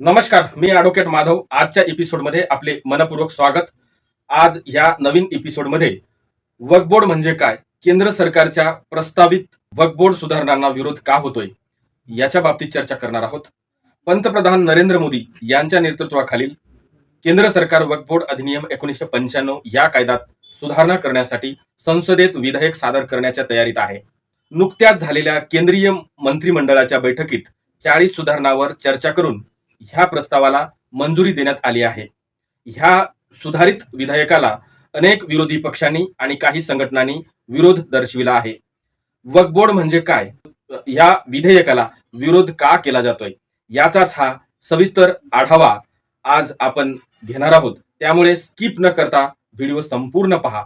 नमस्कार मी ॲडव्होकेट माधव. आजच्या एपिसोडमध्ये आपले मनपूर्वक स्वागत. आज या नवीन एपिसोडमध्ये वकबोर्ड म्हणजे काय? केंद्र सरकारच्या प्रस्तावित वकबोर्ड सुधारणांना विरोध का होतोय? याच्या बाबतीत चर्चा करणार आहोत. पंतप्रधान नरेंद्र मोदी यांच्या नेतृत्वाखालील केंद्र सरकार वकबोर्ड अधिनियम एकोणीसशे पंच्याण्णव या कायद्यात सुधारणा करण्यासाठी संसदेत विधेयक सादर करण्याच्या तयारीत आहे. नुकत्याच झालेल्या केंद्रीय मंत्रिमंडळाच्या बैठकीत चाळीस सुधारणावर चर्चा करून ह्या प्रस्तावाला मंजुरी देण्यात आली आहे. ह्या सुधारित विधेयकाला अनेक विरोधी पक्षांनी आणि काही संघटनांनी विरोध दर्शविला आहे. वक्फ बोर्ड म्हणजे काय? या विधेयकाला विरोध का केला जातोय? याचाच हा सविस्तर आढावा आज आपण घेणार आहोत. त्यामुळे स्किप न करता व्हिडिओ संपूर्ण पहा.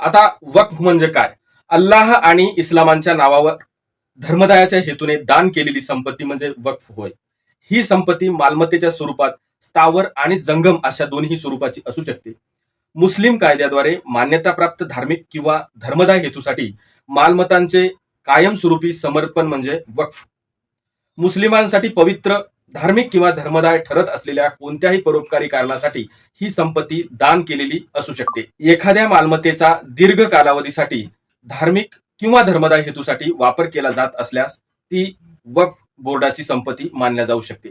आता वक्फ म्हणजे काय? अल्लाह आणि इस्लामांच्या नावावर धर्मदायाच्या हेतूने दान केलेली संपत्ती म्हणजे वक्फ होय. ही संपत्ती मालमत्तेच्या स्वरूपात स्थावर आणि जंगम अशा दोन्ही स्वरूपाची असू शकते. मुस्लिम कायद्याद्वारे मान्यताप्राप्त धार्मिक किंवा धर्मदाय हेतूसाठी मालमत्तांचे कायमस्वरूपी समर्पण म्हणजे वक्फ. मुस्लिमांसाठी पवित्र धार्मिक किंवा धर्मदाय ठरत असलेल्या कोणत्याही परोपकारी कारणासाठी ही संपत्ती दान केलेली असू शकते. एखाद्या मालमत्तेचा दीर्घ कालावधीसाठी धार्मिक किंवा धर्मदाय हेतूसाठी वापर केला जात असल्यास ती वक्फ बोर्डाची संपत्ती मानल्या जाऊ शकते.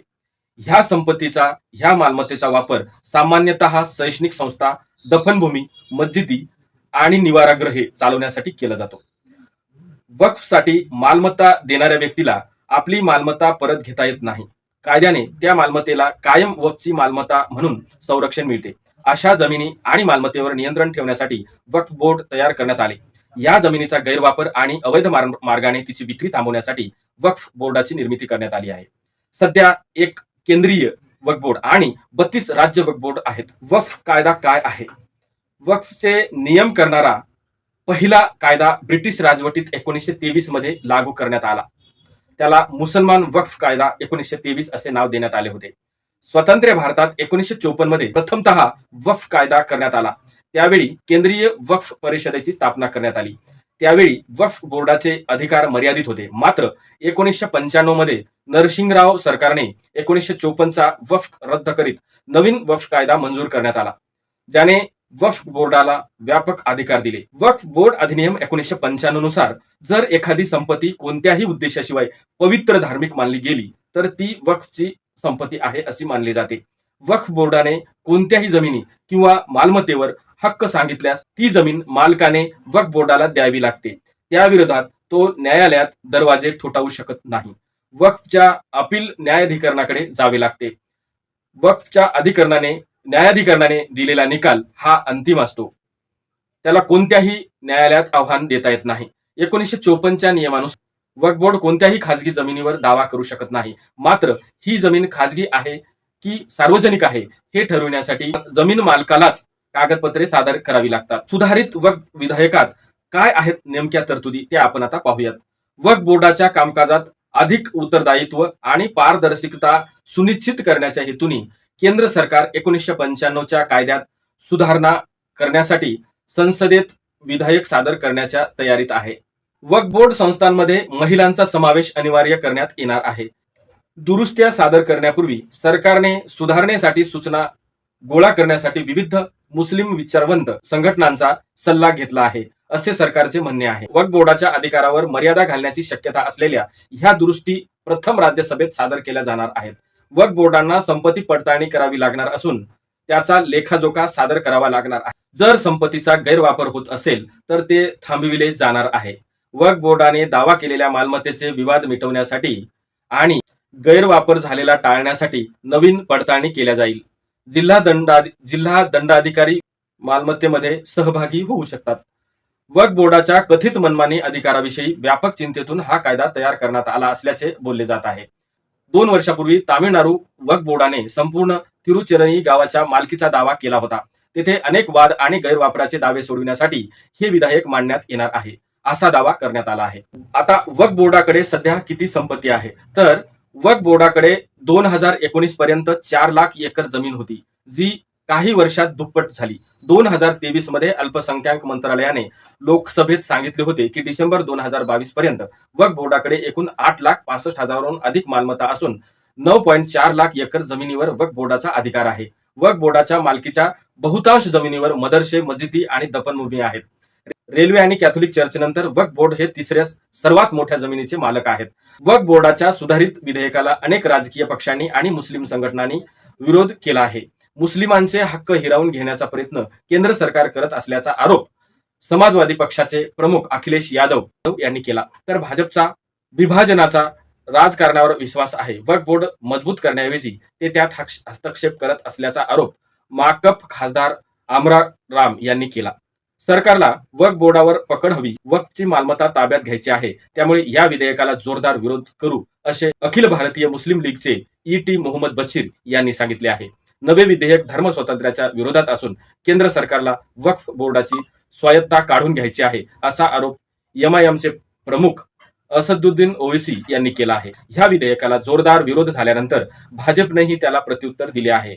ह्या संपत्तीचा ह्या मालमत्तेचा वापर सामान्यतः शैक्षणिक संस्था दफनभूमी मस्जिदी आणि निवाराग्रहे चालवण्यासाठी केला जातो. वक्फसाठी मालमत्ता देणाऱ्या व्यक्तीला आपली मालमत्ता परत घेता येत नाही. कायद्याने त्या मालमत्तेला कायम वक्फची मालमत्ता म्हणून संरक्षण मिळते. अशा जमिनी आणि मालमत्तेवर नियंत्रण ठेवण्यासाठी वक्फ बोर्ड तयार करण्यात आले. या जमिनीचा गैरवापर आणि अवैध मार्गाने तिची विक्री थांबवण्यासाठी वक्फ बोर्डाची निर्मिती करण्यात आली आहे. सध्या एक केंद्रीय वक्फ बोर्ड आणि बत्तीस राज्य वक्फ बोर्ड आहेत. वक्फ कायदा काय आहे? वक्फचे नियम करणारा पहिला कायदा ब्रिटिश राजवटीत एकोणीसशे तेवीसमध्ये लागू करण्यात आला. त्याला मुसलमान वक्फ कायदा एकोणीसशे तेवीस असे नाव देण्यात आले होते. स्वतंत्र भारतात एकोणीसशे चोपन्नमध्ये प्रथमतः वक्फ कायदा करण्यात आला. त्यावेळी केंद्रीय वक्फ परिषदेची स्थापना करण्यात आली. त्यावेळी वक्फ बोर्डाचे अधिकार मर्यादित होते. मात्र एकोणीसशे पंच्याण्णवमध्ये नरसिंगराव सरकारने एकोणीसशे चोपन्नचा वक्फ रद्द करीत नवीन वक्फ कायदा मंजूर करण्यात आला. ज्याने वक्फ बोर्डाला व्यापक अधिकार दिले. वक्फ बोर्ड अधिनियम एकोणीसशे पंच्याण्णवनुसार जर एखादी संपत्ती कोणत्याही उद्देशाशिवाय पवित्र धार्मिक मानली गेली तर ती वक्फची संपत्ती आहे असे मानले जाते. वक्फ बोर्डाने कोणत्याही जमिनी किंवा मालमत्तेवर हक्क सांगितल्यास ती जमीन मालकाने वक्फ बोर्डाला द्यावी लागते. त्याविरोधात तो न्यायालयात दरवाजे ठोठावू शकत नाही. वक्फच्या अपील न्यायाधिकरणाकडे जावे लागते. वक्फच्या अधिकरणाने न्यायाधिकरणाने दिलेला निकाल हा अंतिम असतो. त्याला कोणत्याही न्यायालयात आव्हान देता येत नाही. एकोणीसशे चोपन्नच्या नियमानुसार वक्फ बोर्ड कोणत्याही खाजगी जमिनीवर दावा करू शकत नाही. मात्र ही जमीन खाजगी आहे की सार्वजनिक आहे हे ठरविण्यासाठी जमीन मालकालाच कागदपत्रे सादर करावी लागतात. सुधारित वक विधेयकात काय आहेत नेमक्या तरतुदी ते आपण आता पाहूयात. वक बोर्डाच्या कामकाजात अधिक उत्तरदायित्व आणि पारदर्शकता सुनिश्चित करण्याच्या हेतूने केंद्र सरकार एकोणीसशे पंच्याण्णवच्या कायद्यात सुधारणा करण्यासाठी संसदेत विधेयक सादर करण्याच्या तयारीत आहे. वक बोर्ड संस्थांमध्ये महिलांचा समावेश अनिवार्य करण्यात येणार आहे. दुरुस्त्या सादर करण्यापूर्वी सरकारने सुधारणेसाठी सूचना गोळा करण्यासाठी विविध मुस्लिम विचारवंत संघटनांचा सल्ला घेतला आहे असे सरकारचे म्हणणे आहे. वक्फ बोर्डाच्या अधिकारावर मर्यादा घालण्याची शक्यता असलेल्या ह्या दुरुस्ती प्रथम राज्यसभेत सादर केल्या जाणार आहेत. वक्फ बोर्डांना संपत्ती पडताळणी करावी लागणार असून त्याचा लेखाजोखा सादर करावा लागणार आहे. जर संपत्तीचा गैरवापर होत असेल तर ते थांबविले जाणार आहे. वक्फ बोर्डाने दावा केलेल्या मालमत्तेचे विवाद मिटवण्यासाठी आणि गैरवापर झालेला टाळण्यासाठी नवीन पडताळणी केल्या जाईल. जिल्हा दंडा जिल्हा दंडाधिकारी मालमत्तेमध्ये सहभागी होऊ शकतात. वक्फ बोर्डाच्या कथित मनमानी अधिकाराविषयी व्यापक चिंतेतून हा कायदा तयार करण्यात आला असल्याचे बोलले जात आहे. दोन वर्षापूर्वी तामिळनाडू वक्फ बोर्डाने संपूर्ण तिरुचिरणी गावाच्या मालकीचा दावा केला होता. तेथे अनेक वाद आणि गैरवापराचे दावे सोडविण्यासाठी हे विधेयक मांडण्यात येणार आहे असा दावा करण्यात आला आहे. आता वक्फ बोर्डाकडे सध्या किती संपत्ती आहे? तर वक्फ बोर्डाकडे दोन हजार एकोणीस पर्यंत चार लाख एकर जमीन होती जी काही वर्षात दुप्पट झाली. दोन हजार तेवीसमध्ये अल्पसंख्याक मंत्रालयाने लोकसभेत सांगितले होते की डिसेंबर दोन हजार बावीस पर्यंत वक्फ बोर्डाकडे एकूण आठ लाख पासष्ट हजारांहून अधिक मालमत्ता असून नऊ पॉईंट चार लाख एकर जमिनीवर वक्फ बोर्डाचा अधिकार आहे. वक्फ बोर्डाच्या मालकीच्या बहुतांश जमिनीवर मदरसे मस्जिदी आणि दफनभूमी आहेत. रेल्वे आणि कॅथोलिक चर्चनंतर वक्फ बोर्ड हे तिसऱ्या सर्वात मोठ्या जमिनीचे मालक आहेत. वक्फ बोर्डाच्या सुधारित विधेयकाला अनेक राजकीय पक्षांनी आणि मुस्लिम संघटनांनी विरोध केला आहे. मुस्लिमांचे हक्क हिरावून घेण्याचा प्रयत्न केंद्र सरकार करत असल्याचा आरोप समाजवादी पक्षाचे प्रमुख अखिलेश यादव यांनी केला. तर भाजपचा विभाजनाचा राजकारणावर विश्वास आहे. वक्फ बोर्ड मजबूत करण्याऐवजी ते त्यात हक्ष- हस्तक्षेप करत असल्याचा आरोप माकप खासदार आमरा राम यांनी केला. सरकारला वक्फ बोर्डावर पकड हवी. वक्फची मालमत्ता ताब्यात घ्यायची आहे. त्यामुळे या विधेयकाला जोरदार विरोध करू असे अखिल भारतीय मुस्लिम लीगचे ई टी मोहम्मद बशीर यांनी सांगितले आहे. नवे विधेयक धर्म स्वातंत्र्याच्या विरोधात असून केंद्र सरकारला वक्फ बोर्डाची स्वायत्ता काढून घ्यायची आहे असा आरोप एमआयएमचे प्रमुख असदुद्दीन ओवेसी यांनी केला आहे. ह्या विधेयकाला जोरदार विरोध झाल्यानंतर भाजपनेही त्याला प्रत्युत्तर दिले आहे.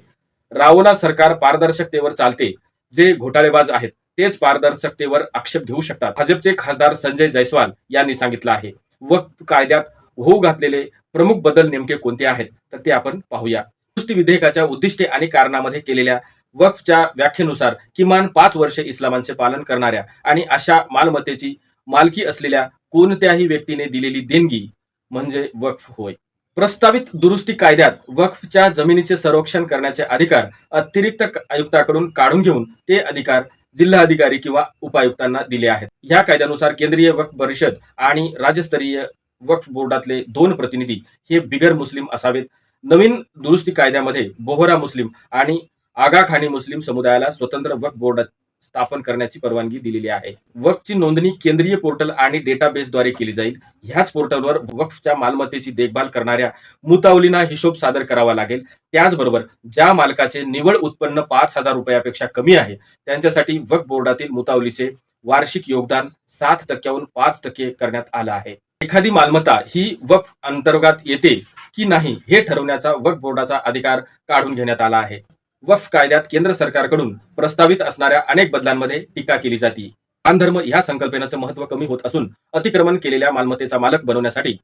रावला सरकार पारदर्शकतेवर चालते जे घोटाळेबाज आहेत तेच पारदर्शकतेवर आक्षेप घेऊ शकतात. भाजपचे खासदार संजय जयस्वाल यांनी सांगितलं आहे. वक्फ कायद्यात होऊ घातलेले प्रमुख बदल नेमके कोणते आहेत तर ते आपण पाहूया. दुरुस्ती विधेयकाच्या उद्दिष्टे आणि कारणामध्ये केलेल्या वक्फच्या व्याख्येनुसार किमान पाच वर्षे इस्लामांचे पालन करणाऱ्या आणि अशा मालमत्तेची मालकी असलेल्या कोणत्याही व्यक्तीने दिलेली देणगी म्हणजे वक्फ होय. प्रस्तावित दुरुस्ती कायद्यात वक्फच्या जमिनीचे संरक्षण करण्याचे अधिकार अतिरिक्त आयुक्ताकडून काढून घेऊन ते अधिकार जिल्हाधिकारी किंवा उपायुक्तांना दिले आहेत. या कायद्यानुसार केंद्रीय वक्फ परिषद आणि राज्यस्तरीय वक्फ बोर्डातले दोन प्रतिनिधी हे बिगर मुस्लिम असावेत. नवीन दुरुस्ती कायद्यामध्ये बोहरा मुस्लिम आणि आगाखानी मुस्लिम समुदायाला स्वतंत्र वक्फ बोर्ड स्थापन करण्याची परवानगी दिलेली आहे. वक्फची नोंदणी केंद्रीय पोर्टल आणि डेटाबेसद्वारे केली जाईल. ह्याच पोर्टलवर वक्फच्या मालमत्तेची देखभाल करणाऱ्या मुतावलींना हिशोब सादर करावा लागेल. त्याचबरोबर ज्या मालकाचे निवड उत्पन्न पाच हजार रुपयापेक्षा कमी आहे त्यांच्यासाठी वक्फ बोर्डातील मुतावलीचे वार्षिक योगदान सात टक्क्याहून पाच टक्के करण्यात आलं आहे. एखादी मालमत्ता ही वक्फ अंतर्गत येते की नाही हे ठरवण्याचा वक्फ बोर्डाचा अधिकार काढून घेण्यात आला आहे. वफ कायद्यात केंद्र सरकारकडून प्रस्तावित असणाऱ्या अनेक बदलांमध्ये टीका केली जाते. दानधर्म या संकल्पनेचं महत्त्व कमी होत असून अतिक्रमण केलेल्या मालमत्तेचा मालक बनवण्यासाठी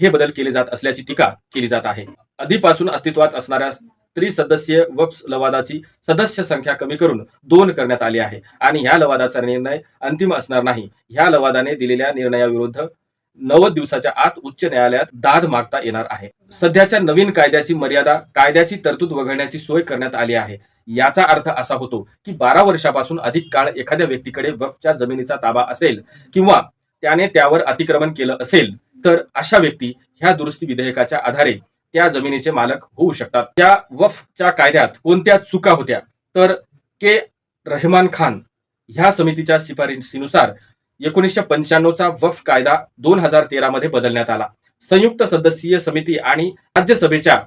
हे बदल केले जात असल्याची टीका केली जात आहे. आधीपासून अस्तित्वात असणाऱ्या त्रिसदस्यीय वप्स लवादाची सदस्य संख्या कमी करून दोन करण्यात आली आहे. आणि ह्या लवादाचा निर्णय अंतिम असणार नाही. ह्या लवादाने दिलेल्या निर्णयाविरुद्ध नव्वद दिवसाच्या आत उच्च न्यायालयात दाद मागता येणार आहे. सध्याच्या नवीन कायद्याची मर्यादा कायद्याची तरतूद वगळण्याची सोय करण्यात आली आहे. याचा अर्थ असा होतो की बारा वर्षापासून अधिक काळ एखाद्या व्यक्तीकडे वक्फच्या जमिनीचा ताबा असेल किंवा त्याने त्यावर अतिक्रमण केलं असेल तर अशा व्यक्ती ह्या दुरुस्ती विधेयकाच्या आधारे त्या जमिनीचे मालक होऊ शकतात. त्या वफच्या कायद्यात कोणत्या चुका होत्या? तर के. रहमान खान ह्या समितीच्या शिफारशीनुसार एकोणीसशे पंच्याण्णवचा वफ कायदा दोन हजार तेरा मध्ये बदलण्यात आला. संयुक्त सदस्यीय समिती आणि राज्यसभेच्या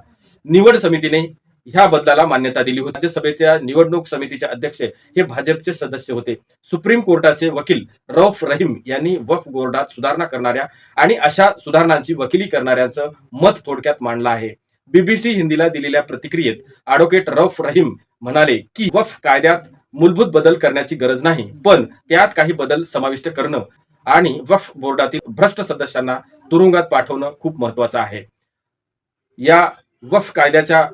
निवड समितीने ह्या बदलाला मान्यता दिली होती. राज्यसभेच्या निवडणूक समितीचे अध्यक्ष हे भाजपचे सदस्य होते. सुप्रीम कोर्टाचे वकील रौफ रहीम यांनी वफ बोर्डात सुधारणा करणाऱ्या आणि अशा सुधारणांची वकिली करणाऱ्यांचं मत थोडक्यात मांडलं आहे. बीबीसी हिंदीला दिलेल्या प्रतिक्रियेत ॲडव्होकेट रौफ रहीम म्हणाले की वफ कायद्यात मूलभूत बदल करण्याची गरज नाही. पण त्यात काही बदल समाविष्ट करणं आणि वफ बोर्डातील भ्रष्ट सदस्यांना तुरुंगात पाठवणं खूप महत्वाचं आहे. या वफ कायद्याच्या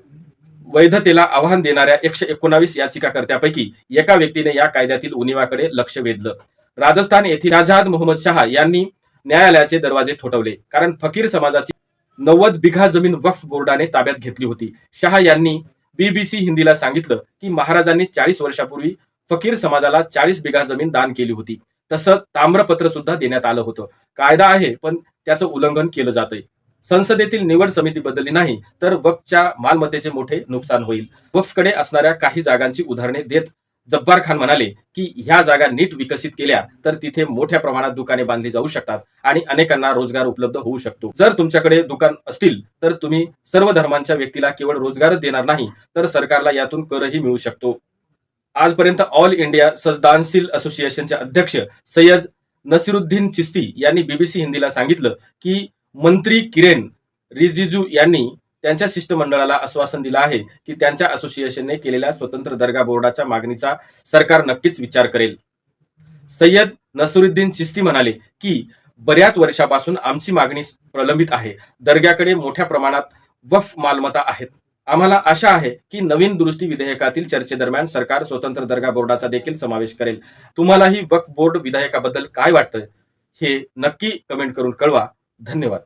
वैधतेला आव्हान देणाऱ्या एकशे एकोणावीस याचिकाकर्त्यापैकी एका व्यक्तीने या कायद्यातील उणिवाकडे लक्ष वेधलं. राजस्थान येथील आझाद मोहम्मद शहा यांनी न्यायालयाचे दरवाजे ठोठवले. कारण फकीर समाजाची नव्वद बिघा जमीन वफ बोर्डाने ताब्यात घेतली होती. शहा यांनी बीबीसी हिंदीला सांगितलं की महाराजांनी चाळीस वर्षापूर्वी फकीर समाजाला चाळीस बिघा जमीन दान केली होती. तसं ताम्रपत्र सुद्धा देण्यात आलं होतं. कायदा आहे पण त्याचं उल्लंघन केलं जातंय. संसदेतील निवड समिती बदलली नाही तर वक्फच्या मालमत्तेचे मोठे नुकसान होईल. वक्फकडे असणाऱ्या काही जागांची उदाहरणे देत जब्बार खान म्हणाले की ह्या जागा नीट विकसित केल्या तर तिथे मोठ्या प्रमाणात दुकाने बांधली जाऊ शकतात आणि अनेकांना रोजगार उपलब्ध होऊ शकतो. जर तुमच्याकडे दुकान असतील तर तुम्ही सर्व धर्मांच्या व्यक्तीला केवळ रोजगारच देणार नाही तर सरकारला यातून करही मिळू शकतो. आजपर्यंत ऑल इंडिया सजदानशील असोसिएशनचे अध्यक्ष सय्यद नसिरुद्दीन चिस्ती यांनी बीबीसी हिंदीला सांगितलं की मंत्री किरेन रिजिजू यांनी त्यांच्या शिष्टमंडळाला आश्वासन दिलं आहे की त्यांच्या असोसिएशनने केलेल्या स्वतंत्र दर्गा बोर्डाच्या मागणीचा सरकार नक्कीच विचार करेल. सय्यद नसरुद्दीन चिस्ती म्हणाले की बऱ्याच वर्षापासून आमची मागणी प्रलंबित आहे. दर्ग्याकडे मोठ्या प्रमाणात वफ मालमत्ता आहेत. आम्हाला आशा आहे की नवीन दुरुस्ती विधेयकातील चर्चेदरम्यान सरकार स्वतंत्र दर्गा बोर्डाचा देखील समावेश करेल. तुम्हालाही वक्फ बोर्ड विधेयकाबद्दल काय वाटतं हे नक्की कमेंट करून कळवा. धन्यवाद.